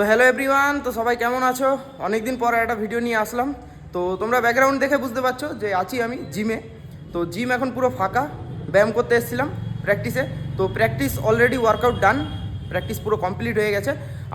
তো hello everyone তো সবাই কেমন আছো? অনেকদিন পরে একটা ভিডিও নিয়ে আসলাম। তো তোমরা ব্যাকগ্রাউন্ড দেখে বুঝতে পারছ যে আছি আমি জিমে তো জিম এখন পুরো ফাঁকা, ব্যায়াম করতে এসেছিলাম প্র্যাকটিসে তো practice already workout done practice পুরো কমপ্লিট হয়ে গেছে।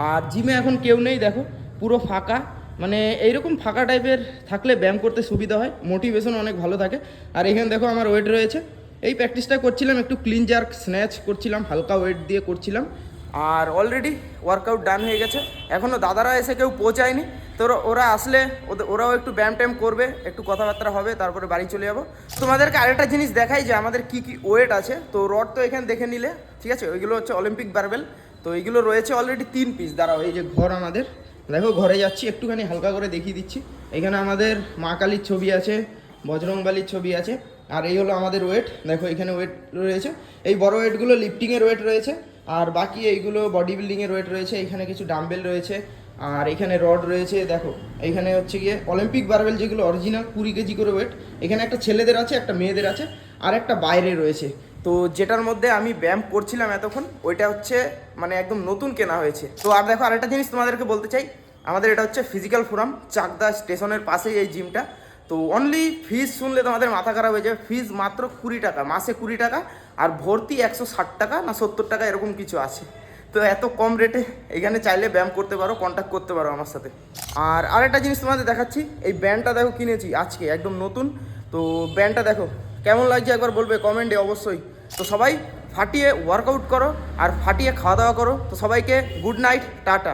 আর জিমে এখন কেউ নেই, দেখো, পুরো ফাঁকা। মানে এইরকম ফাঁকা টাইপের থাকলে ব্যায়াম করতে সুবিধা হয় মোটিভেশন অনেক ভালো থাকে। আর এখানে দেখো আমার ওয়েট রয়েছে। এই প্র্যাকটিসটা করছিলাম একটু ক্লিন জার্ক স্ন্যাচ করছিলাম, হালকা ওয়েট দিয়ে করছিলাম। আর অলরেডি ওয়ার্কআউট ডান হয়ে গেছে। এখনও দাদারা এসে কেউ পৌঁছায়নি। তো ওরা- আসলে ওদের- ওরাও একটু ব্যায়াম ট্যাম করবে, একটু কথাবার্তা হবে, তারপরে বাড়ি চলে যাব। তোমাদেরকে আরেকটা জিনিস দেখাই যে আমাদের কি কি ওয়েট আছে। তো রড তো এখানে দেখে নিলে, ঠিক আছে? ওইগুলো হচ্ছে অলিম্পিক বারবেল তো এইগুলো রয়েছে অলরেডি তিন পিস দাঁড়াও, এই যে ঘর আমাদের। দেখো, ঘরে যাচ্ছি, একটুখানি হালকা করে দেখিয়ে দিচ্ছি। এখানে আমাদের মা কালীর ছবি আছে, বজরংবালির ছবি আছে। আর এই হলো আমাদের ওয়েট দেখো, এখানে ওয়েট রয়েছে। এই বড় ওয়েটগুলো লিফটিংয়ের ওয়েট রয়েছে। আর বাকি এইগুলো বডি বিল্ডিংয়ের ওয়েট রয়েছে, এখানে কিছু ডাম্বেল রয়েছে, আর এখানে রড রয়েছে, দেখো, এখানে হচ্ছে গিয়ে অলিম্পিক বারবেল যেগুলো অরিজিনাল কুড়ি কেজি করে ওয়েট এখানে একটা ছেলেদের আছে, একটা মেয়েদের আছে, আর একটা বাইরে রয়েছে। তো যেটার মধ্যে আমি ব্যায়াম করছিলাম এতক্ষণ, ওইটা হচ্ছে মানে একদম নতুন কেনা হয়েছে। তো আর দেখো আরেকটা জিনিস তোমাদেরকে বলতে চাই, আমাদের এটা হচ্ছে ফিজিক্যাল ফোরাম চাকদা স্টেশনের পাশেই এই জিমটা তো অনলি ফিজ শুনলে তোমাদের মাথা খারাপ হয়ে যাবে। ফিজ মাত্র কুড়ি টাকা, মাসে কুড়ি টাকা আর ভর্তি একশো ষাট টাকা না সত্তর টাকা এরকম কিছু আছে। তো এত কম রেটে এখানে চাইলে ব্যায়াম করতে পারো কন্ট্যাক্ট করতে পারো আমার সাথে। আর আরেকটা জিনিস তোমাদের দেখাচ্ছি, এই ব্যান্ডটা দেখো কিনেছি আজকে, একদম নতুন। তো ব্যান্ডটা দেখো, কেমন লাগছে একবার বলবে কমেন্টে অবশ্যই। তো সবাই ফাটিয়ে ওয়ার্কআউট করো আর ফাটিয়ে খাওয়া দাওয়া করো। তো সবাইকে গুড নাইট টাটা।